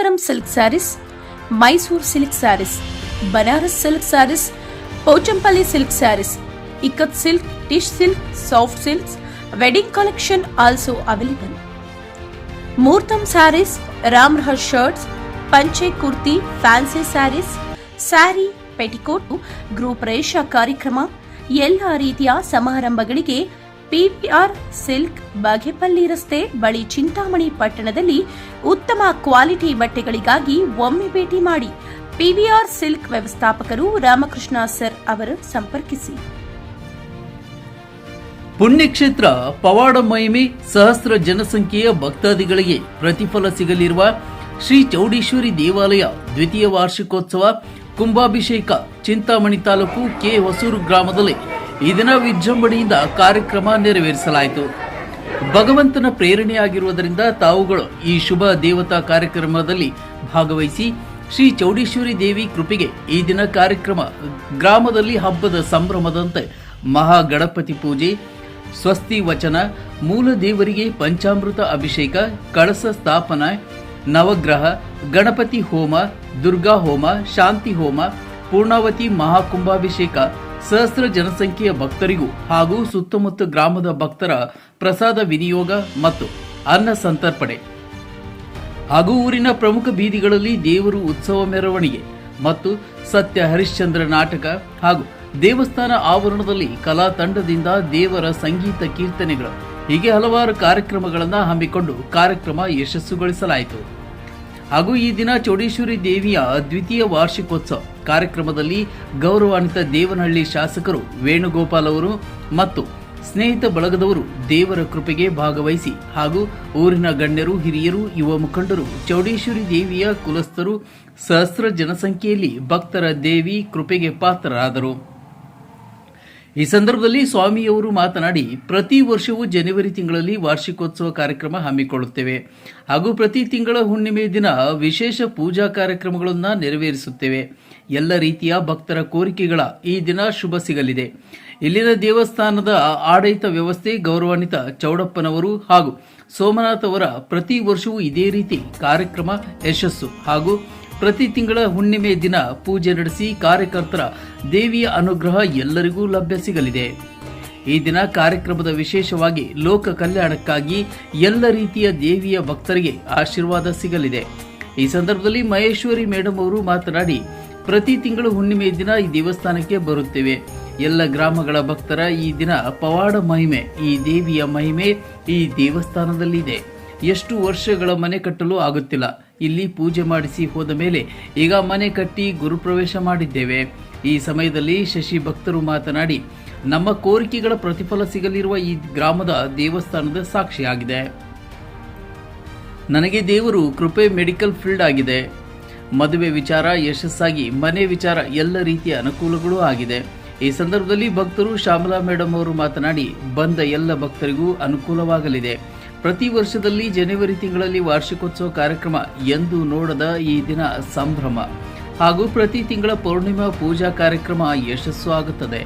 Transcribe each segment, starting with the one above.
Kanchipuram silk sarees Mysuru silk sarees Banaras silk sarees Pochampally silk sarees ikat silk tissue silk soft silk wedding collection also available muhurtham sarees Ramraj shirts ಪಂಚೆ kurti fancy sarees saree petticoat ಗೃಹ ಪ್ರವೇಶ ಕಾರ್ಯಕ್ರಮ ಎಲ್ಲ ರೀತಿಯ ಸಮಾರಂಭಗಳಿಗೆ PPR silk Bagepalli ರಸ್ತೆ ಬಳಿ ಚಿಂತಾಮಣಿ ಪಟ್ಟಣದಲ್ಲಿ ಉತ್ತಮ ಕ್ವಾಲಿಟಿ ಬಟ್ಟೆಗಳಿಗಾಗಿ ಒಮ್ಮೆ ಭೇಟಿ ಮಾಡಿ ಪಿವಿಆರ್ ಸಿಲ್ಕ್ ವ್ಯವಸ್ಥಾಪಕರು ರಾಮಕೃಷ್ಣ ಸರ್ ಅವರು ಸಂಪರ್ಕಿಸಿ. ಪುಣ್ಯಕ್ಷೇತ್ರ ಪವಾಡ ಮಹಿಮೆ ಸಹಸ್ರ ಜನಸಂಖ್ಯೆಯ ಭಕ್ತಾದಿಗಳಿಗೆ ಪ್ರತಿಫಲ ಸಿಗಲಿರುವ ಶ್ರೀ ಚೌಡೇಶ್ವರಿ ದೇವಾಲಯ ದ್ವಿತೀಯ ವಾರ್ಷಿಕೋತ್ಸವ ಕುಂಭಾಭಿಷೇಕ ಚಿಂತಾಮಣಿ ತಾಲೂಕು ಕೆ ಹೊಸೂರು ಗ್ರಾಮದಲ್ಲಿ ಈ ದಿನ ವಿಜೃಂಭಣೆಯಿಂದ ಕಾರ್ಯಕ್ರಮ ನೆರವೇರಿಸಲಾಯಿತು. ಭಗವಂತನ ಪ್ರೇರಣೆಯಾಗಿರುವುದರಿಂದ ತಾವುಗಳು ಈ ಶುಭ ದೇವತಾ ಕಾರ್ಯಕ್ರಮದಲ್ಲಿ ಭಾಗವಹಿಸಿ ಶ್ರೀ ಚೌಡೇಶ್ವರಿ ದೇವಿ ಕೃಪೆಗೆ ಈ ದಿನ ಕಾರ್ಯಕ್ರಮ ಗ್ರಾಮದಲ್ಲಿ ಹಬ್ಬದ ಸಂಭ್ರಮದಂತೆ ಮಹಾಗಣಪತಿ ಪೂಜೆ, ಸ್ವಸ್ತಿ ವಚನ, ಮೂಲ ದೇವರಿಗೆ ಪಂಚಾಮೃತ ಅಭಿಷೇಕ, ಕಳಸ ಸ್ಥಾಪನೆ, ನವಗ್ರಹ, ಗಣಪತಿ ಹೋಮ, ದುರ್ಗಾ ಹೋಮ, ಶಾಂತಿ ಹೋಮ, ಪೂರ್ಣಾವತಿ ಮಹಾಕುಂಭಾಭಿಷೇಕ ಸಹಸ್ರ ಜನಸಂಖ್ಯೆಯ ಭಕ್ತರಿಗೂ ಹಾಗೂ ಸುತ್ತಮುತ್ತ ಗ್ರಾಮದ ಭಕ್ತರ ಪ್ರಸಾದ ವಿನಿಯೋಗ ಮತ್ತು ಅನ್ನ ಸಂತರ್ಪಣೆ. ಹಾಗೂ ಊರಿನ ಪ್ರಮುಖ ಬೀದಿಗಳಲ್ಲಿ ದೇವರು ಉತ್ಸವ ಮೆರವಣಿಗೆ ಮತ್ತು ಸತ್ಯ ಹರಿಶ್ಚಂದ್ರ ನಾಟಕ ಹಾಗೂ ದೇವಸ್ಥಾನ ಆವರಣದಲ್ಲಿ ಕಲಾ ತಂಡದಿಂದ ದೇವರ ಸಂಗೀತ ಕೀರ್ತನೆಗಳು. ಹೀಗೆ ಹಲವಾರು ಕಾರ್ಯಕ್ರಮಗಳನ್ನು ಹಮ್ಮಿಕೊಂಡು ಕಾರ್ಯಕ್ರಮ ಯಶಸ್ಸುಗೊಳಿಸಲಾಯಿತು. ಹಾಗೂ ಈ ದಿನ ಚೌಡೇಶ್ವರಿ ದೇವಿಯ ದ್ವಿತೀಯ ವಾರ್ಷಿಕೋತ್ಸವ. ಕಾರ್ಯಕ್ರಮದಲ್ಲಿ ಗೌರವಾನ್ವಿತ ದೇವನಹಳ್ಳಿ ಶಾಸಕರು ವೇಣುಗೋಪಾಲ್ ಅವರು ಮತ್ತು ಸ್ನೇಹಿತ ಬಳಗದವರು ದೇವರ ಕೃಪೆಗೆ ಭಾಗವಹಿಸಿ ಹಾಗೂ ಊರಿನ ಗಣ್ಯರು, ಹಿರಿಯರು, ಯುವ ಮುಖಂಡರು, ಚೌಡೇಶ್ವರಿ ದೇವಿಯ ಕುಲಸ್ಥರು ಸಹಸ್ರ ಜನಸಂಖ್ಯೆಯಲ್ಲಿ ಭಕ್ತರ ದೇವಿ ಕೃಪೆಗೆ ಪಾತ್ರರಾದರು. ಈ ಸಂದರ್ಭದಲ್ಲಿ ಸ್ವಾಮಿಯವರು ಮಾತನಾಡಿ, ಪ್ರತಿ ವರ್ಷವೂ ಜನವರಿ ತಿಂಗಳಲ್ಲಿ ವಾರ್ಷಿಕೋತ್ಸವ ಕಾರ್ಯಕ್ರಮ ಹಮ್ಮಿಕೊಳ್ಳುತ್ತೇವೆ. ಹಾಗೂ ಪ್ರತಿ ತಿಂಗಳ ಹುಣ್ಣಿಮೆ ದಿನ ವಿಶೇಷ ಪೂಜಾ ಕಾರ್ಯಕ್ರಮಗಳನ್ನು ನೆರವೇರಿಸುತ್ತೇವೆ. ಎಲ್ಲ ರೀತಿಯ ಭಕ್ತರ ಕೋರಿಕೆಗಳ ಈ ದಿನ ಶುಭ ಸಿಗಲಿದೆ. ಇಲ್ಲಿನ ದೇವಸ್ಥಾನದ ಆಡಳಿತ ವ್ಯವಸ್ಥೆ ಗೌರವಾನ್ವಿತ ಚೌಡಪ್ಪನವರು ಹಾಗೂ ಸೋಮನಾಥ್ ಅವರ ಪ್ರತಿ ವರ್ಷವೂ ಇದೇ ರೀತಿ ಕಾರ್ಯಕ್ರಮ ಯಶಸ್ಸು ಹಾಗೂ ಪ್ರತಿ ತಿಂಗಳ ಹುಣ್ಣಿಮೆ ದಿನ ಪೂಜೆ ನಡೆಸಿ ಕಾರ್ಯಕರ್ತರ ದೇವಿಯ ಅನುಗ್ರಹ ಎಲ್ಲರಿಗೂ ಲಭ್ಯ ಸಿಗಲಿದೆ. ಈ ದಿನ ಕಾರ್ಯಕ್ರಮದ ವಿಶೇಷವಾಗಿ ಲೋಕ ಕಲ್ಯಾಣಕ್ಕಾಗಿ ಎಲ್ಲ ರೀತಿಯ ದೇವಿಯ ಭಕ್ತರಿಗೆ ಆಶೀರ್ವಾದ ಸಿಗಲಿದೆ. ಈ ಸಂದರ್ಭದಲ್ಲಿ ಮಹೇಶ್ವರಿ ಮೇಡಮ್ ಅವರು ಮಾತನಾಡಿ, ಪ್ರತಿ ತಿಂಗಳು ಹುಣ್ಣಿಮೆ ದಿನ ಈ ದೇವಸ್ಥಾನಕ್ಕೆ ಬರುತ್ತೇವೆ. ಎಲ್ಲ ಗ್ರಾಮಗಳ ಭಕ್ತರ ಈ ದಿನ ಪವಾಡ ಮಹಿಮೆ, ಈ ದೇವಿಯ ಮಹಿಮೆ ಈ ದೇವಸ್ಥಾನದಲ್ಲಿದೆ. ಎಷ್ಟು ವರ್ಷಗಳ ಮನೆ ಕಟ್ಟಲು ಆಗುತ್ತಿಲ್ಲ. ಇಲ್ಲಿ ಪೂಜೆ ಮಾಡಿಸಿ ಹೋದ ಮೇಲೆ ಈಗ ಮನೆ ಕಟ್ಟಿ ಗುರುಪ್ರವೇಶ ಮಾಡಿದ್ದೇವೆ. ಈ ಸಮಯದಲ್ಲಿ ಶಶಿ ಭಕ್ತರು ಮಾತನಾಡಿ, ನಮ್ಮ ಕೋರಿಕೆಗಳ ಪ್ರತಿಫಲ ಸಿಗಲಿರುವ ಈ ಗ್ರಾಮದ ದೇವಸ್ಥಾನದ ಸಾಕ್ಷಿಯಾಗಿದೆ. ನನಗೆ ದೇವರು ಕೃಪೆ ಮೆಡಿಕಲ್ ಫೀಲ್ಡ್ ಆಗಿದೆ. ಮದುವೆ ವಿಚಾರ, ಯಶಸ್ಸಾಗಿ ಮನೆ ವಿಚಾರ ಎಲ್ಲ ರೀತಿಯ ಅನುಕೂಲಗಳು ಆಗಿದೆ. ಈ ಸಂದರ್ಭದಲ್ಲಿ ಭಕ್ತರು ಶ್ಯಾಮಲಾ ಮೇಡಮ್ ಅವರು ಮಾತನಾಡಿ, ಬಂದ ಎಲ್ಲ ಭಕ್ತರಿಗೂ ಅನುಕೂಲವಾಗಲಿದೆ. ಪ್ರತಿ ವರ್ಷದಲ್ಲಿ ಜನವರಿ ತಿಂಗಳಲ್ಲಿ ವಾರ್ಷಿಕೋತ್ಸವ ಕಾರ್ಯಕ್ರಮ ಎಂದು ನೋಡದ ಈ ದಿನ ಸಂಭ್ರಮ. ಹಾಗೂ ಪ್ರತಿ ತಿಂಗಳ ಪೌರ್ಣಿಮಾ ಪೂಜಾ ಕಾರ್ಯಕ್ರಮ ಯಶಸ್ಸು ಆಗುತ್ತದೆ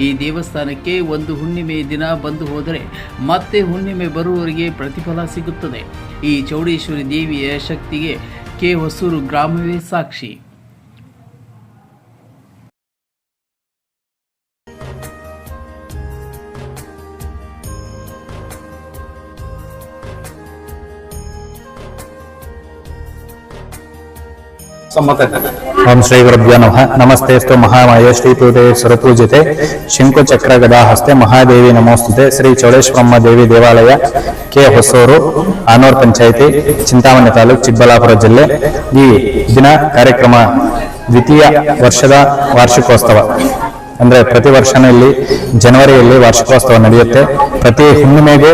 ಈ ದೇವಸ್ಥಾನಕ್ಕೆ ಒಂದು ಹುಣ್ಣಿಮೆ ದಿನ ಬಂದು ಹೋದರೆ ಮತ್ತೆ ಹುಣ್ಣಿಮೆ ಬರುವವರಿಗೆ ಪ್ರತಿಫಲ ಸಿಗುತ್ತದೆ. ಈ ಚೌಡೇಶ್ವರಿ ದೇವಿಯ ಶಕ್ತಿಗೆ ಕೆ ಹೊಸೂರು ಗ್ರಾಮವೇ ಸಾಕ್ಷಿ. ಓಂ ಶ್ರೀ ಗುರುಭ್ಯೋ ನಮಃ. ನಮಸ್ತೆಸ್ತು ಮಹಾಮಾಯ ಶ್ರೀಪೀಠೆ ಸ್ವರಪೂಜಿತೆ ಶಂಕುಚಕ್ರ ಗದಾ ಹಸ್ತೆ ಮಹಾದೇವಿ ನಮೋಸ್ತುತೆ. ಶ್ರೀ ಚೌಡೇಶ್ವರಮ್ಮ ದೇವಿ ದೇವಾಲಯ ಕೆ ಹೊಸೂರು, ಆನೂರ್ ಪಂಚಾಯಿತಿ, ಚಿಂತಾಮಣಿ ತಾಲೂಕು, ಚಿಕ್ಕಬಳ್ಳಾಪುರ ಜಿಲ್ಲೆ. ಈ ದಿನ ಕಾರ್ಯಕ್ರಮ ದ್ವಿತೀಯ ವರ್ಷದ ವಾರ್ಷಿಕೋತ್ಸವ. ಅಂದ್ರೆ ಪ್ರತಿ ವರ್ಷನೂ ಇಲ್ಲಿ ಜನವರಿಯಲ್ಲಿ ವಾರ್ಷಿಕೋತ್ಸವ ನಡೆಯುತ್ತೆ. ಪ್ರತಿ ಹುಣ್ಣಿಮೆಗೂ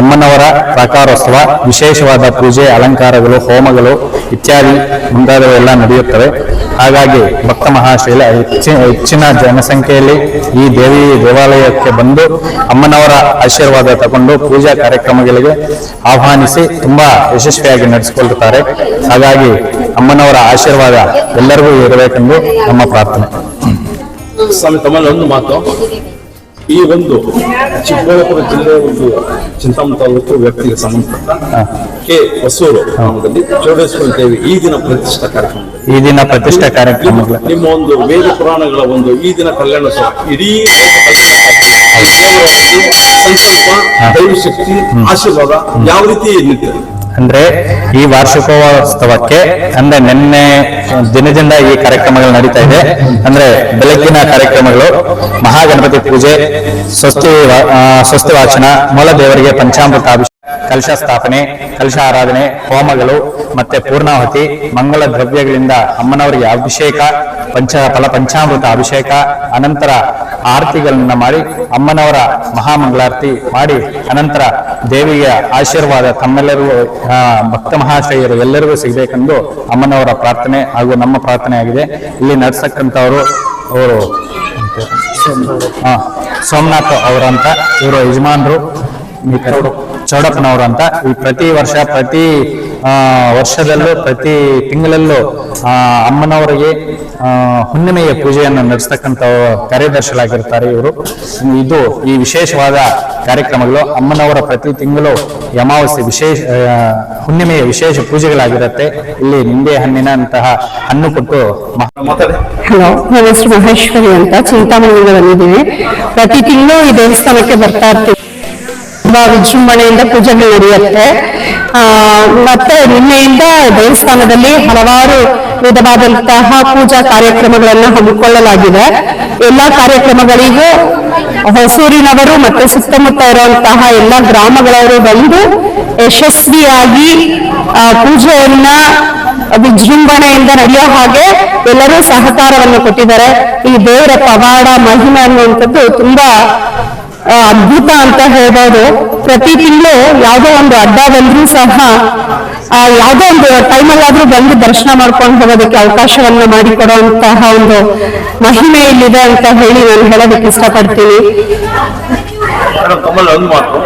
ಅಮ್ಮನವರ ಪ್ರಾಕಾರೋತ್ಸವ, ವಿಶೇಷವಾದ ಪೂಜೆ, ಅಲಂಕಾರಗಳು, ಹೋಮಗಳು ಇತ್ಯಾದಿ ಮುಂತಾದವೆಲ್ಲ ನಡೆಯುತ್ತವೆ. ಹಾಗಾಗಿ ಭಕ್ತ ಮಹಾಶೈಲ ಹೆಚ್ಚಿನ ಹೆಚ್ಚಿನ ಜನಸಂಖ್ಯೆಯಲ್ಲಿ ಈ ದೇವಿ ದೇವಾಲಯಕ್ಕೆ ಬಂದು ಅಮ್ಮನವರ ಆಶೀರ್ವಾದ ತಗೊಂಡು ಪೂಜಾ ಕಾರ್ಯಕ್ರಮಗಳಿಗೆ ಆಹ್ವಾನಿಸಿ ತುಂಬಾ ಯಶಸ್ವಿಯಾಗಿ ನಡೆಸಿಕೊಳ್ಳುತ್ತಾರೆ ಹಾಗಾಗಿ ಅಮ್ಮನವರ ಆಶೀರ್ವಾದ ಎಲ್ಲರಿಗೂ ಇರಬೇಕೆಂದು ನಮ್ಮ ಪ್ರಾರ್ಥನೆ. ಸ್ವಾಮಿ ತಮ್ಮಲ್ಲಿ ಒಂದು ಮಾತು. ಈ ಒಂದು ಚಿಕ್ಕಬಳ್ಳಾಪುರ ಜಿಲ್ಲೆಯ ಒಂದು ಚಿಂತಾಮಣಿ ತಾಲೂಕು ವ್ಯಾಪ್ತಿಗೆ ಸಂಬಂಧಪಟ್ಟ ಕೆ. ಹೊಸೂರು ಗ್ರಾಮದಲ್ಲಿ ಚೌಡೇಶ್ವರಿ ದೇವಿ ಈ ದಿನ ಪ್ರತಿಷ್ಠಾ ಕಾರ್ಯಕ್ರಮ ಈ ದಿನ ಪ್ರತಿಷ್ಠಾ ಕಾರ್ಯಕ್ರಮ ನಿಮ್ಮ ಒಂದು ವೇದ ಪುರಾಣಗಳ ಒಂದು ಈ ದಿನ ಕಲ್ಯಾಣೋತ್ಸವ ಇಡೀ ಸಂಕಲ್ಪ ದೈವಶಕ್ತಿ ಆಶೀರ್ವಾದ ಯಾವ ರೀತಿ ನಿಂತಿದೆ ಅಂದ್ರೆ ಈ ವಾರ್ಷಿಕೋತ್ಸವಕ್ಕೆ ಅಂದ್ರೆ ನಿನ್ನೆ ದಿನದಿಂದ ಈ ಕಾರ್ಯಕ್ರಮಗಳು ನಡೀತಾ ಇದೆ. ಅಂದ್ರೆ ಬೆಳಕಿನ ಕಾರ್ಯಕ್ರಮಗಳು, ಮಹಾಗಣಪತಿ ಪೂಜೆ, ಸ್ವಸ್ತಿ ಸ್ವಸ್ತಿ ವಾಚನ ಮೂಲ ದೇವರಿಗೆ ಪಂಚಾಮೃತ ಕಲಶ ಸ್ಥಾಪನೆ ಕಲಶ ಆರಾಧನೆ ಹೋಮಗಳು ಮತ್ತೆ ಪೂರ್ಣಾಹುತಿ ಮಂಗಳ ದ್ರವ್ಯಗಳಿಂದ ಅಮ್ಮನವರಿಗೆ ಅಭಿಷೇಕ ಪಂಚ ಫಲ ಪಂಚಾಮೃತ ಅಭಿಷೇಕ ಅನಂತರ ಆರತಿಗಳನ್ನ ಮಾಡಿ ಅಮ್ಮನವರ ಮಹಾಮಂಗಳಾರತಿ ಮಾಡಿ ಅನಂತರ ದೇವಿಯ ಆಶೀರ್ವಾದ ತಮ್ಮೆಲ್ಲರಿಗೂ ಭಕ್ತ ಮಹಾಶಯರು ಎಲ್ಲರಿಗೂ ಸಿಗಬೇಕೆಂದು ಅಮ್ಮನವರ ಪ್ರಾರ್ಥನೆ ಹಾಗೂ ನಮ್ಮ ಪ್ರಾರ್ಥನೆ ಆಗಿದೆ. ಇಲ್ಲಿ ನಡ್ಸಕ್ಕಂಥವರು ಅವರು ಸೋಮನಾಥ್. ಅವರಂತ ಇವರು ಯಜಮಾನರು. ಚೌಡಪ್ಪನವರು ಅಂತ. ಈ ಪ್ರತಿ ವರ್ಷ, ಪ್ರತಿ ವರ್ಷದಲ್ಲೂ, ಪ್ರತಿ ತಿಂಗಳಲ್ಲೂ ಅಮ್ಮನವರಿಗೆ ಹುಣ್ಣಿಮೆಯ ಪೂಜೆಯನ್ನು ನಡೆಸ್ತಕ್ಕಂಥ ಕಾರ್ಯದರ್ಶಿಗಳಾಗಿರ್ತಾರೆ ಇವರು. ಇದು ಈ ವಿಶೇಷವಾದ ಕಾರ್ಯಕ್ರಮಗಳು. ಅಮ್ಮನವರ ಪ್ರತಿ ತಿಂಗಳು ಅಮಾವಾಸ್ಯೆ ವಿಶೇಷ ಹುಣ್ಣಿಮೆಯ ವಿಶೇಷ ಪೂಜೆಗಳಾಗಿರುತ್ತೆ. ಇಲ್ಲಿ ನಿಂಬೆ ಹಣ್ಣಿನಂತಹ ಹಣ್ಣು ಕೊಟ್ಟು ಹಲೋ ನನ್ನ ಹೆಸರು ಮಹೇಶ್ವರಿ ಅಂತ. ಚಿಂತಾಮಣಿಯಿಂದ ಬಂದಿದ್ದೀನಿ. ಪ್ರತಿ ತಿಂಗಳು ಈ ದೇವಸ್ಥಾನಕ್ಕೆ ಬರ್ತಾ ಇರ್ತೀವಿ. ತುಂಬಾ ವಿಜೃಂಭಣೆಯಿಂದ ಪೂಜೆಗಳು ನಡೆಯುತ್ತೆ. ಮತ್ತೆ ನಿನ್ನೆಯಿಂದ ದೇವಸ್ಥಾನದಲ್ಲಿ ಹಲವಾರು ವಿಧವಾದಂತಹ ಪೂಜಾ ಕಾರ್ಯಕ್ರಮಗಳನ್ನು ಹಮ್ಮಿಕೊಳ್ಳಲಾಗಿದೆ. ಎಲ್ಲಾ ಕಾರ್ಯಕ್ರಮಗಳಿಗೂ ಹೊಸೂರಿನವರು ಮತ್ತೆ ಸುತ್ತಮುತ್ತ ಇರುವಂತಹ ಎಲ್ಲ ಗ್ರಾಮಗಳವರು ಬಂದು ಯಶಸ್ವಿಯಾಗಿ ಪೂಜೆಯನ್ನ ವಿಜೃಂಭಣೆಯಿಂದ ನಡೆಯೋ ಹಾಗೆ ಎಲ್ಲರೂ ಸಹಕಾರವನ್ನು ಕೊಟ್ಟಿದ್ದಾರೆ. ಈ ದೇವರ ಪವಾಡ, ಮಹಿಮೆ ಅನ್ನುವಂಥದ್ದು ತುಂಬಾ ಅದ್ಭುತ ಅಂತ ಹೇಳ್ಬೋದು. ಪ್ರತಿ ತಿಂಗಳು ಯಾವುದೋ ಒಂದು ಅಡ್ಡ ಬಂದ್ರೂ ಸಹ ಆ, ಯಾವುದೋ ಒಂದು ಟೈಮಲ್ಲಾದ್ರೂ ಬಂದು ದರ್ಶನ ಮಾಡ್ಕೊಂಡು ಹೋಗೋದಕ್ಕೆ ಅವಕಾಶವನ್ನ ಮಾಡಿಕೊಡುವಂತಹ ಒಂದು ಮಹಿಮೆ ಇಲ್ಲಿದೆ ಅಂತ ಹೇಳಿ ನಾನು ಹೇಳೋದಕ್ಕೆ ಇಷ್ಟಪಡ್ತೀನಿ. ಒಂದು ಮಾತು.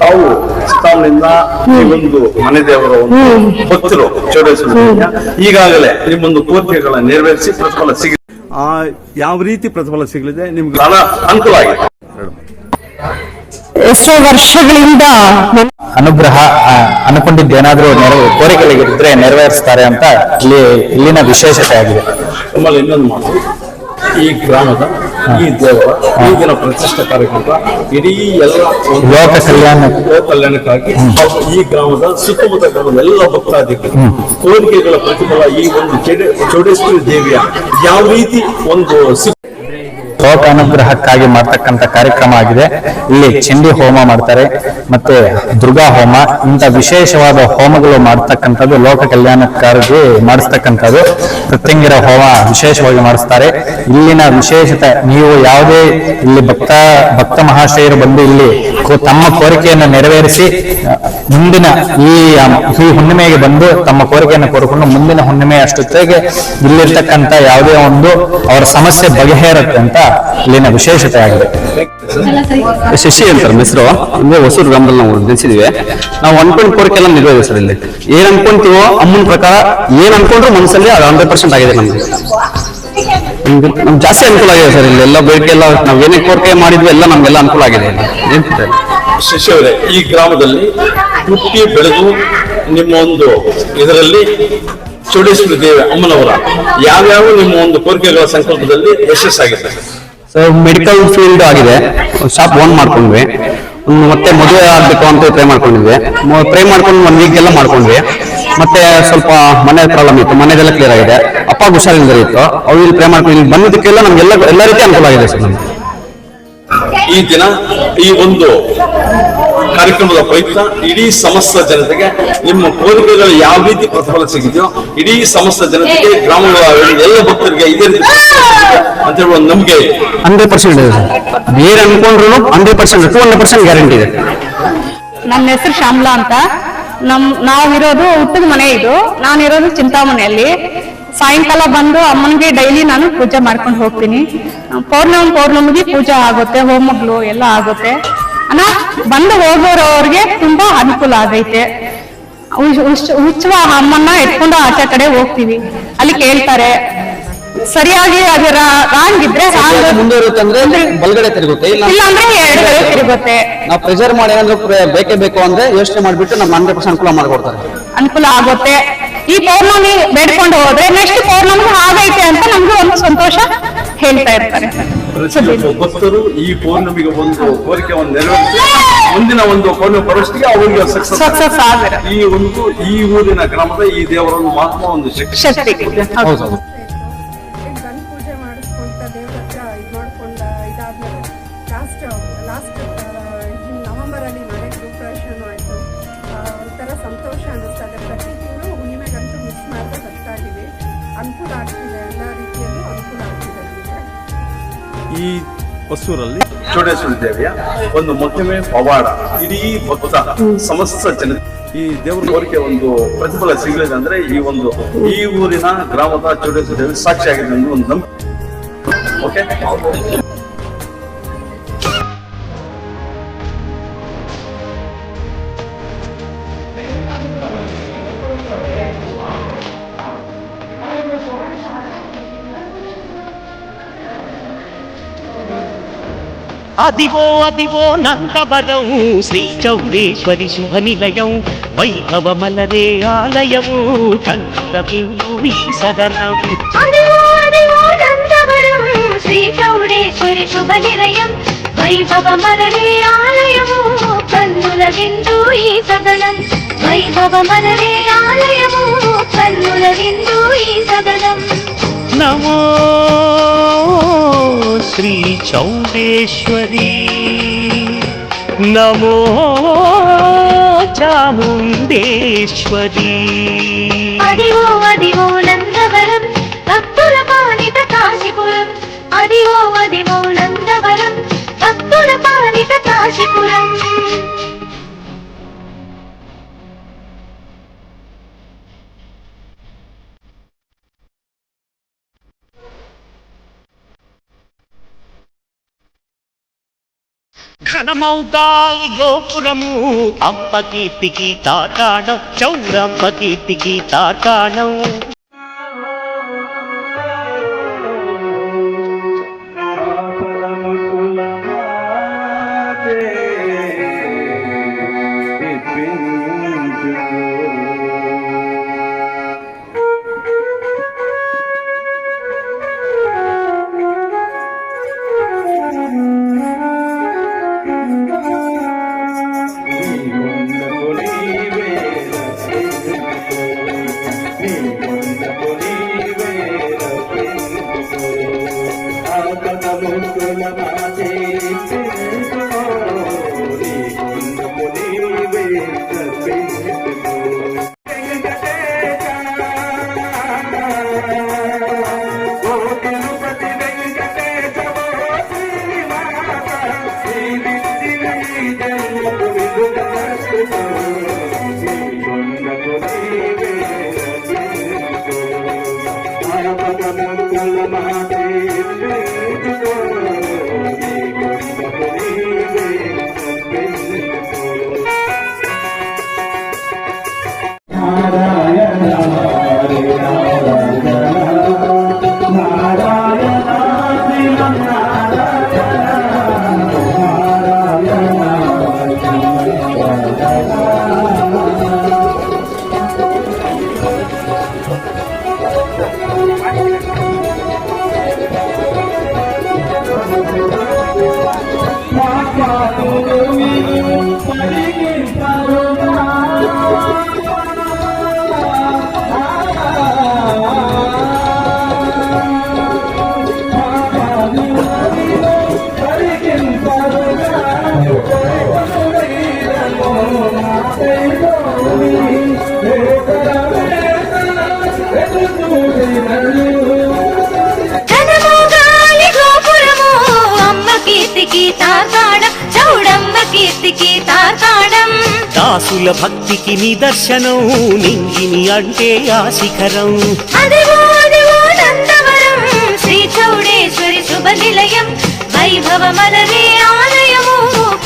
ತಾವು ಚಿತ್ತಾಮಣಿಂದ ಈ ಒಂದು ಮನೆ ದೇವರ ಒಂದು ಭಕ್ತರು ಈಗಾಗಲೇ ನಿಮ್ಮೊಂದು ಕೋರಿಕೆಗಳನ್ನ ನೆರವೇರಿಸಿ ಪ್ರತಿಫಲ ಸಿಗ ಆ ಯಾವ ರೀತಿ ಪ್ರತಿಫಲ ಸಿಗಲಿದೆ? ನಿಮ್ಗೆ ಅನುಕೂಲ ಆಗಿದೆ. ಎಷ್ಟೋ ವರ್ಷಗಳಿಂದ ಅನುಗ್ರಹ ಅನ್ಕೊಂಡಿದ್ದ ಏನಾದ್ರೂ ನೆರವು ಕೋರಿಕೆಗಳಿದ್ರೆ ನೆರವೇರಿಸ್ತಾರೆ ಅಂತ ಇಲ್ಲಿ ಇಲ್ಲಿನ ವಿಶೇಷತೆ ಆಗಿದೆ. ನಮ್ಮಲ್ಲಿ ಇನ್ನೊಂದು ಮಾತು. ಈ ಗ್ರಾಮದ ಈ ದೇವರ ಈಗಿನ ಪ್ರತಿಷ್ಠಾ ಕಾರ್ಯಕ್ರಮ ಇಡೀ ಎಲ್ಲ ಲೋಕ ಕಲ್ಯಾಣ. ಲೋಕ ಕಲ್ಯಾಣಕ್ಕಾಗಿ ಈ ಗ್ರಾಮದ ಸುತ್ತಮುತ್ತ ಗ್ರಾಮದ ಎಲ್ಲ ಭಕ್ತಾದಿಗಳು ಕೋರಿಕೆಗಳ ಪ್ರತಿಫಲ ಈ ಒಂದು ಚೋಡೇಶ್ವರಿ ದೇವಿಯ ಯಾವ ರೀತಿ ಒಂದು ಲೋಕ ಅನುಗ್ರಹಕ್ಕಾಗಿ ಮಾಡ್ತಕ್ಕಂಥ ಕಾರ್ಯಕ್ರಮ ಆಗಿದೆ. ಇಲ್ಲಿ ಚಂಡಿ ಹೋಮ ಮಾಡ್ತಾರೆ ಮತ್ತೆ ದುರ್ಗಾ ಹೋಮ, ಇಂಥ ವಿಶೇಷವಾದ ಹೋಮಗಳು ಮಾಡ್ತಕ್ಕಂಥದ್ದು ಲೋಕ ಕಲ್ಯಾಣಕ್ಕಾಗಿ ಮಾಡಿಸ್ತಕ್ಕಂಥದ್ದು. ಪ್ರತ್ಯಂಗಿರ ಹೋಮ ವಿಶೇಷವಾಗಿ ಮಾಡಿಸ್ತಾರೆ. ಇಲ್ಲಿನ ವಿಶೇಷತೆ, ನೀವು ಯಾವುದೇ ಇಲ್ಲಿ ಭಕ್ತ ಭಕ್ತ ಮಹಾಶಯರು ಬಂದು ಇಲ್ಲಿ ತಮ್ಮ ಕೋರಿಕೆಯನ್ನು ನೆರವೇರಿಸಿ, ಮುಂದಿನ ಈ ಈ ಹುಣ್ಣಿಮೆಗೆ ಬಂದು ತಮ್ಮ ಕೋರಿಕೆಯನ್ನು ಕೋರಿಕೊಂಡು ಮುಂದಿನ ಹುಣ್ಣಿಮೆ ಅಷ್ಟೊತ್ತಿಗೆ ಇಲ್ಲಿರ್ತಕ್ಕಂಥ ಯಾವುದೇ ಒಂದು ಅವರ ಸಮಸ್ಯೆ ಬಗೆಹರುತ್ತೆ ಅಂತ ಇಲ್ಲಿನ ವಿಶೇಷತೆ ಆಗಿದೆ ಶಶಿ ಅಂತ ಮೆಸರು ಅಂದ್ರೆ ಹೊಸೂರು ಗ್ರಾಮದಲ್ಲಿ ನಾವು ನೆಲೆಸಿದ್ವಿ ನಾವು ಅನ್ಕೊಂಡ್ ಕೋರಿಕೆ ಎಲ್ಲ ನಿರ್ವಹಿದೆ ಸರ್ ಇಲ್ಲಿ ಏನ್ ಅನ್ಕೊಂತೀವೋ ಅಮ್ಮನ ಪ್ರಕಾರ ಏನ್ ಅನ್ಕೊಂಡ್ರು ಮನಸ್ಸಲ್ಲಿ ಅದು ಹಂಡ್ರೆಡ್ ಪರ್ಸೆಂಟ್ ಆಗಿದೆ ನಮ್ಗೆ. ನಮ್ಗೆ ಜಾಸ್ತಿ ಅನುಕೂಲ ಆಗಿದೆ ಸರ್, ಇಲ್ಲಿ ಎಲ್ಲ ಬೇಡಿಕೆ ಎಲ್ಲ ನಾವ್ ಏನೇ ಕೋರಿಕೆ ಮಾಡಿದ್ವಿ ಎಲ್ಲ ನಮ್ಗೆಲ್ಲ ಅನುಕೂಲ ಆಗಿದೆ ಶಶಿಯವರೇ ಈ ಗ್ರಾಮದಲ್ಲಿ ಹುಟ್ಟಿ ಬೆಳೆದು ನಿಮ್ಮ ಒಂದು ಇದರಲ್ಲಿ ಚೌಡೇಶ್ವರಿ ದೇವಿ ಅಮ್ಮನವರ ಯಾವ್ಯಾವ ನಿಮ್ಮ ಒಂದು ಕೋರಿಕೆಗಳ ಸಂಕಲ್ಪದಲ್ಲಿ ಯಶಸ್ಸಾಗಿದೆ? ಸೊ ಮೆಡಿಕಲ್ ಫೀಲ್ಡ್ ಆಗಿದೆ. ಶಾಪ್ ಓನ್ ಮಾಡ್ಕೊಂಡ್ವಿ. ಮತ್ತೆ ಮದುವೆ ಆಗಬೇಕು ಅಂತ ಟ್ರೈ ಮಾಡ್ಕೊಂಡಿದ್ವಿ. ಟ್ರೈ ಮಾಡ್ಕೊಂಡು ಒನ್ ವೀಕ್ ಎಲ್ಲ ಮಾಡ್ಕೊಂಡ್ವಿ. ಮತ್ತೆ ಸ್ವಲ್ಪ ಮನೆ ಪ್ರಾಬ್ಲಮ್ ಇತ್ತು. ಮನೆದೆಲ್ಲ ಕ್ಲಿಯರ್ ಆಗಿದೆ. ಅಪ್ಪ ಹುಷಾರಿಂದ ಇತ್ತು ಅವ್ರು ಇಲ್ಲಿ ಟ್ರೈ ಮಾಡ್ಕೊಂಡು ಇಲ್ಲಿ ಬಂದಿದ್ದಕ್ಕೆಲ್ಲ ನಮ್ಗೆಲ್ಲ ಎಲ್ಲ ರೀತಿ ಅನುಕೂಲ ಆಗಿದೆ ಸರ್ ನಮ್ಗೆ. ಈ ದಿನ ಈ ಒಂದು ಕಾರ್ಯಕ್ರಮದ ಪ್ರಯುಕ್ತ ಇಡೀ ಸಮಸ್ತ ಜನತೆಗೆ ನಿಮ್ಮ ಕೋರಿಕೆಗಳು ಯಾವ ರೀತಿ ಪ್ರತಿಫಲ ಸಿಗಿದೆಯೋ, ಇಡೀ ಸಮಸ್ತ ಜನತೆಗೆ, ಗ್ರಾಮಗಳ ಎಲ್ಲ ಭಕ್ತರಿಗೆ ಇದೇ ರೀತಿ ಅಂತ ಹೇಳುವ ಒಂದು ನಂಬಿಕೆ. ಹಂಡ್ರೆಡ್ ಪರ್ಸೆಂಟ್ ಇದೆ ಸರ್. ಬೇರೆ ಅನ್ಕೊಂಡ್ರು hundred percent two hundred percent guarantee ಇದೆ. ನನ್ನ ಹೆಸರು ಶ್ಯಾಮ್ಲಾ ಅಂತ. ನಮ್ ನಾವಿರೋದು ಹುಟ್ಟದ ಮನೆ ಇದು. ನಾನಿರೋದು ಚಿಂತಾಮಣಿಯಲ್ಲಿ. ಸಾಯಂಕಾಲ ಬಂದು ಅಮ್ಮನಿಗೆ ಡೈಲಿ ನಾನು ಪೂಜೆ ಮಾಡ್ಕೊಂಡು ಹೋಗ್ತೀನಿ. ಪೌರ್ಣಮಿ ಪೌರ್ಣಮಿಗೆ ಪೂಜೆ ಆಗುತ್ತೆ ಹೋಮಗಳು ಎಲ್ಲ ಆಗುತ್ತೆ. ಅನ್ನ ಬಂದು ಹೋಗೋರವ್ರಿಗೆ ತುಂಬಾ ಅನುಕೂಲ ಆಗೈತೆ. ಹುಚ್ಚುವ ಅಮ್ಮನ್ನ ಎತ್ಕೊಂಡು ಆಚೆ ಕಡೆ ಹೋಗ್ತೀವಿ. ಅಲ್ಲಿ ಕೇಳ್ತಾರೆ ಸರಿಯಾಗಿ ಅದರ ರಾಂಗ್ ಇದ್ರೆ ಸರಿಯಾಗಿ ರಾಂಗ್ ಮುಂದುವರುತ್ತೆ ಅಂದ್ರೆ ಬಲ್ಗಡೆ ತಿರುಗುತ್ತೆ. ಇಲ್ಲ ಅಂದ್ರೆ ಎಡಗಡೆ ತಿರುಗುತ್ತೆ. ನಾವು ಪ್ರೆಷರ್ ಮಾಡಿ ಏನಾದ್ರು ಬೇಕೇ ಬೇಕು ಅಂದ್ರೆ ಯೋಚನೆ ಮಾಡಿಬಿಟ್ಟು ನಮ್ಗೆ ಹಂಡ್ರೆಡ್ ಪರ್ಸೆಂಟ್ ಅನುಕೂಲ ಮಾಡ್ಕೊಡ್ತಾರೆ. ಅನುಕೂಲ ಆಗುತ್ತೆ. ಈ ಪೌರ್ಣಮಿ ಬೇಡ್ಕೊಂಡು ಹೋದ್ರೆ ನೆಕ್ಸ್ಟ್ ಪೌರ್ಣಮಿ ಆಗೈತೆ ಅಂತ ನಮ್ಗೆ ಒಂದು ಸಂತೋಷ ಹೇಳ್ತಾ ಇರ್ತಾರೆ. ಭಕ್ತರು ಈ ಪೌರ್ಣಮಿಗೆ ಒಂದು ಕೋರಿಕೆಯನ್ನು ನೆರವೇರಿಸಿ ಮುಂದಿನ ಒಂದು ಪೌರ್ಣಮಿ ಪರಿಸ್ಥಿತಿ ಅವರಿಗೆ ಸಕ್ಸಸ್ ಈ ಒಂದು ಈ ಊರಿನ ಗ್ರಾಮದ ಈ ದೇವರ ಒಂದು ಮಹಾತ್ಮ ಒಂದು ಶಕ್ತಿ. ಹೊಸೂರಲ್ಲಿ ಚೋಡೇಶ್ವರಿ ದೇವಿಯ ಒಂದು ಮಹಿಮೆ, ಪವಾಡ, ಇಡೀ ಭಕ್ತ ಸಮಸ್ತ ಜನ ಈ ದೇವರ ಕೋರಿಕೆ ಒಂದು ಪ್ರತಿಫಲ ಸಿಗಲಿದೆ ಅಂದ್ರೆ ಈ ಒಂದು ಈ ಊರಿನ ಗ್ರಾಮದ ಚೋಡೇಶ್ವರಿ ದೇವಿ ಸಾಕ್ಷಿಯಾಗಿದೆ ಆಗಿದೆ ಒಂದು ನಂಬಿಕೆ. ಓಕೆ అదివో అదివో నందవరం శ్రీ చౌడేశ్వరి శుభ నిలయం వైభవమలరే ఆలయము కందపిల్లు సదనం. శ్రీ చౌడేశ్వరి శుభ నిలయం వైభవ మరరే ఆలయము కన్నుల విందు ఈ సదనం. వైభవ మరరే ఆలయము కన్నుల విందు ఈ సదనం. నమో శ్రీ చౌడేశ్వరి నమో చాముండేశ్వరి అదివో అదివో నందవరం భక్తుల పాలిత కాశీపురం అదివో అదివో నందవరం భక్తుల పాలిత కాశీపురం గోపురమౌగావు గోపురము అప్ప కీర్తికి తాతాడం చౌరమ్మ కీర్తికి తాతాడం తాతాడం చౌడమ్మ కీర్తికి తాతాడం దాసుల భక్తికి నిదర్శనం నింగిని అంటే ఆ శిఖరం. నందవరం శ్రీ చౌడేశ్వరి శుభ నిలయం వైభవ మలరే ఆలయము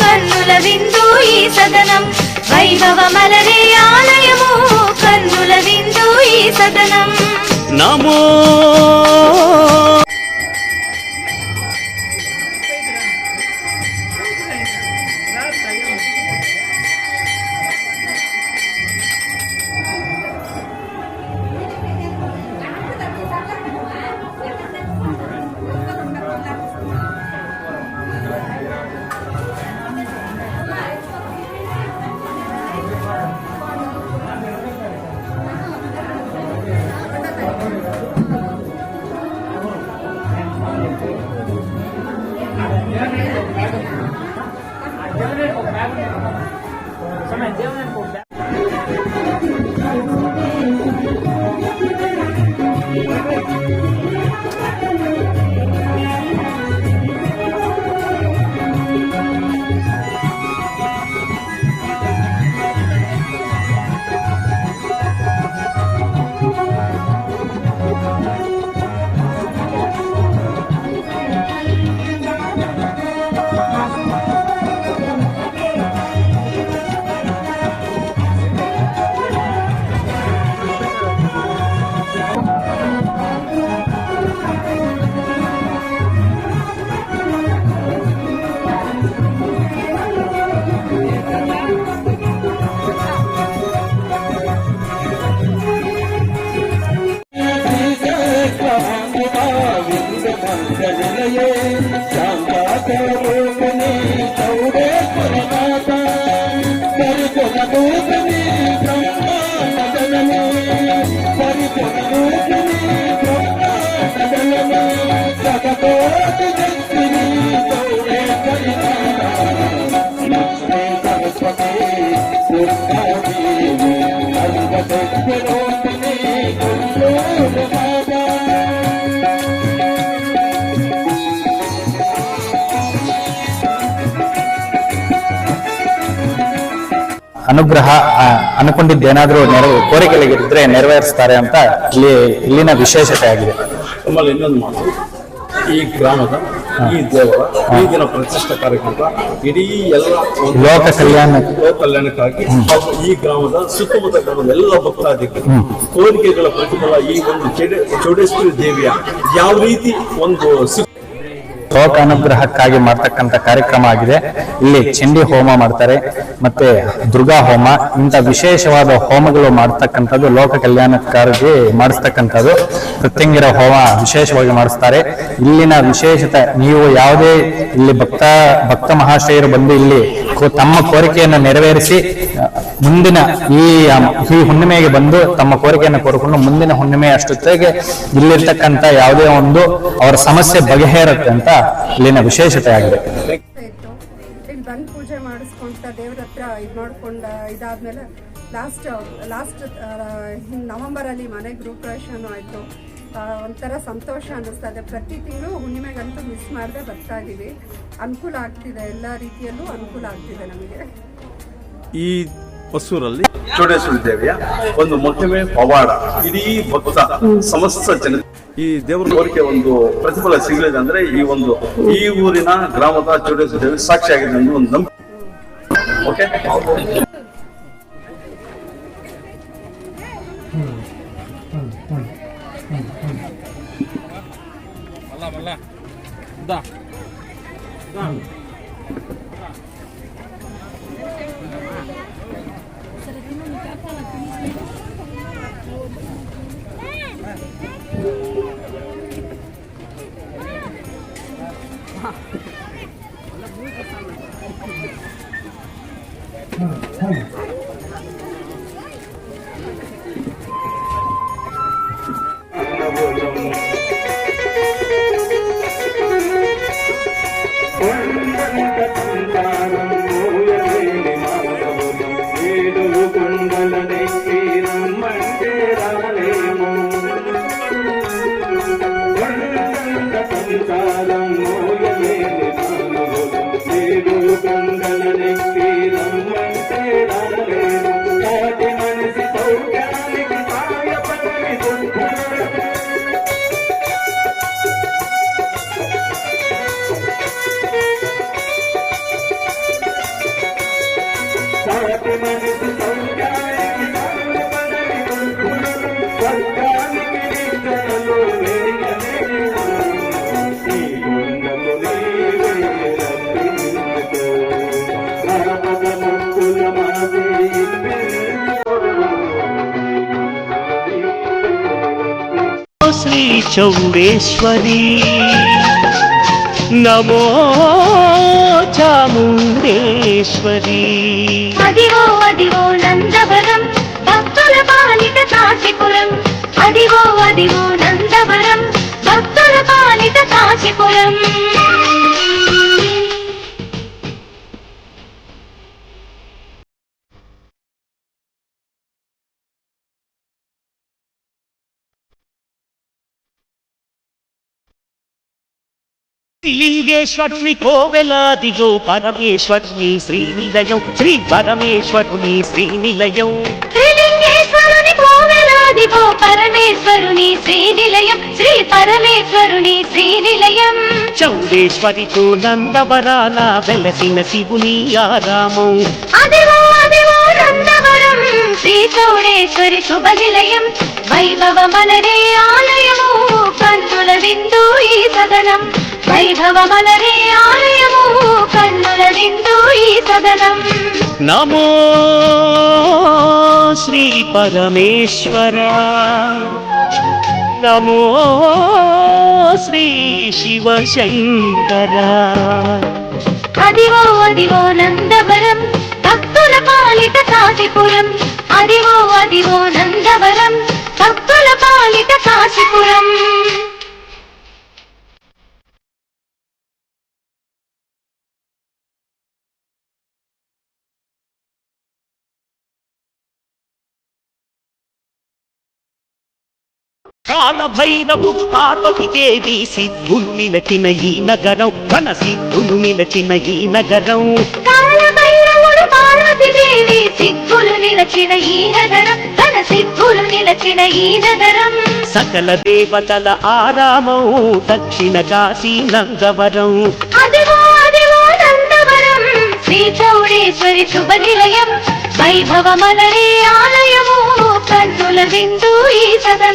కన్నుల విందు ఈ సదనం. వైభవ మలరే ఆలయము కన్నుల విందు ఈ సదనం. ನಮೋ ಅನುಗ್ರಹ ಅನ್ಕೊಂಡಿದ್ದು ಏನಾದರೂ ನೆರವು ಕೋರಿಕೆಗಳಿದ್ರೆ ನೆರವೇರಿಸ್ತಾರೆ ಅಂತ ಇಲ್ಲಿ, ಇಲ್ಲಿನ ವಿಶೇಷತೆ ಆಗಿದೆ. ಇನ್ನೊಂದು ಮಾತು. ಈ ಗ್ರಾಮದ ಈ ದೇವರ ಈ ದಿನ ಪ್ರತಿಷ್ಠಾ ಕಾರ್ಯಕ್ರಮ ಇಡೀ ಎಲ್ಲ ಲೋಕ ಕಲ್ಯಾಣ ಲೋಕ ಕಲ್ಯಾಣಕ್ಕಾಗಿ ಈ ಗ್ರಾಮದ ಸುತ್ತಮುತ್ತ ಗ್ರಾಮದ ಎಲ್ಲ ಭಕ್ತಾದಿಗಳು ಕೋರಿಕೆಗಳ ಪ್ರತಿಫಲ ಈ ಒಂದು ಚೌಡೆ- ಚೌಡೇಶ್ವರಿ ದೇವಿಯ ಯಾವ ರೀತಿ ಒಂದು ಲೋಕ ಅನುಗ್ರಹಕ್ಕಾಗಿ ಮಾಡ್ತಕ್ಕಂಥ ಕಾರ್ಯಕ್ರಮ ಆಗಿದೆ. ಇಲ್ಲಿ ಚಂಡಿ ಹೋಮ ಮಾಡ್ತಾರೆ ಮತ್ತೆ ದುರ್ಗಾ ಹೋಮ, ಇಂಥ ವಿಶೇಷವಾದ ಹೋಮಗಳು ಮಾಡ್ತಕ್ಕಂಥದ್ದು ಲೋಕ ಕಲ್ಯಾಣಕ್ಕಾಗಿ ಮಾಡಿಸ್ತಕ್ಕಂಥದ್ದು. ಪ್ರತ್ಯಂಗಿರ ಹೋಮ ವಿಶೇಷವಾಗಿ ಮಾಡಿಸ್ತಾರೆ. ಇಲ್ಲಿನ ವಿಶೇಷತೆ, ನೀವು ಯಾವುದೇ ಇಲ್ಲಿ ಭಕ್ತ ಭಕ್ತ ಮಹಾಶಯರು ಬಂದು ಇಲ್ಲಿ ತಮ್ಮ ಕೋರಿಕೆಯನ್ನು ನೆರವೇರಿಸಿ, ಮುಂದಿನ ಈ ಈ ಹುಣ್ಣಿಮೆಗೆ ಬಂದು ತಮ್ಮ ಕೋರಿಕೆಯನ್ನು ಕೋರಿಕೊಂಡು ಮುಂದಿನ ಹುಣ್ಣಿಮೆ ಅಷ್ಟೊತ್ತಿಗೆ ಇಲ್ಲಿರ್ತಕ್ಕಂಥ ಯಾವುದೇ ಒಂದು ಅವರ ಸಮಸ್ಯೆ ಬಗೆಹರತ್ತೆ ಅಂತ ಇಲ್ಲಿನ ವಿಶೇಷತೆ ಆಗಿದೆ. ಇತ್ತು. ಇಲ್ಲಿ ಬಂದು ಪೂಜೆ ಮಾಡಿಸ್ಕೊಂತ ದೇವ್ರ ಹತ್ರ ಇದು ಮಾಡ್ಕೊಂಡ ಇದಾದ್ಮೇಲೆ ಲಾಸ್ಟ್ ಲಾಸ್ಟ್ ನವಂಬರಲ್ಲಿ ಮನೆ ಗೃಹಪ್ರವೇಶನೂ ಆಯಿತು. ಒಂಥರ ಸಂತೋಷ ಅನ್ನಿಸ್ತದೆ ಪ್ರತಿ ತಿಂಗಳು ಹುಣ್ಣಿಮೆಗಂತೂ ಮಿಸ್ ಮಾಡದೆ ಬರ್ತಾ ಇದ್ದೀವಿ ಅನುಕೂಲ ಆಗ್ತಿದೆ. ಎಲ್ಲ ರೀತಿಯಲ್ಲೂ ಅನುಕೂಲ ಆಗ್ತಿದೆ ನಮಗೆ. ಈ ಹೊಸೂರಲ್ಲಿ ಚೌಡೇಶ್ವರಿ ದೇವಿಯ ಒಂದು ಮಹಿಮೆ, ಪವಾಡ, ಇಡೀ ಭಕ್ತ ಸಮಸ್ತ ಜನ ಈ ದೇವರ ಕೋರಿಕೆ ಒಂದು ಪ್ರತಿಫಲ ಸಿಗಲಿದೆ ಅಂದ್ರೆ ಈ ಒಂದು ಈ ಊರಿನ ಗ್ರಾಮದ ಚೌಡೇಶ್ವರಿ ದೇವಿ ಸಾಕ್ಷಿಯಾಗಿದೆ ಅನ್ನೋ ಒಂದು ನಂಬಿಕೆ ಓಕೆ ಸ್ವರ್ಗಾనికి చౌడేశ్వరి నమో చాముండేశ్వరి. అదివో అదివో నందవరం భక్తుల పాలిత కాశీపురం. అదివో అదివో నందవరం భక్తుల పాలిత కాశీపురం. లింగేశ్వరుని కోవెలాదిగో పరమేశ్వరుని శ్రీనిలయం. శ్రీ పరమేశ్వరుని శ్రీనిలయం. శ్రీలింగేశ్వరుని కోవెలాదిగో పరమేశ్వరుని శ్రీనిలయం. శ్రీ పరమేశ్వరుని శ్రీనిలయం. చౌడేశ్వరితో నందవరాల వెలసిన శివుని ఆరామం. అదివో అదివో నందవరం. శ్రీ చౌడేశ్వరి శుభ నిలయం వైభవ మలరే ఆలయము. కన్నుల విందు ఈ సదనం. వైభవ మలరే ఆలయము కన్నుల విందు ఈ సదనం. నమో శ్రీ పరమేశ్వర. నమో శ్రీ శివశంకర అదివో అదివో నందవరం భక్తుల పాలిట కాశీపురం. అదివో అదివో నందవరం భక్తుల పాలిట కాశీపురం. కాలభైరవు పార్వతి దేవి సిద్ధులు నిలచిన ఈ నగరం ఘన సిద్ధులు నిలచిన ఈ నగరం కాలభైరవుడు పార్వతీదేవి సిద్ధులు నిలచిన ఈ నగరం తన సిద్ధులు నిలచిన ఈ నగరం సకల దేవతల ఆరామం దక్షిణ కాశీ నందవరం. శ్రీ చౌడేశ్వరి శుభ నిలయం వైభవ మలరే ఆలయము కన్నుల విందు ఈ సదనం.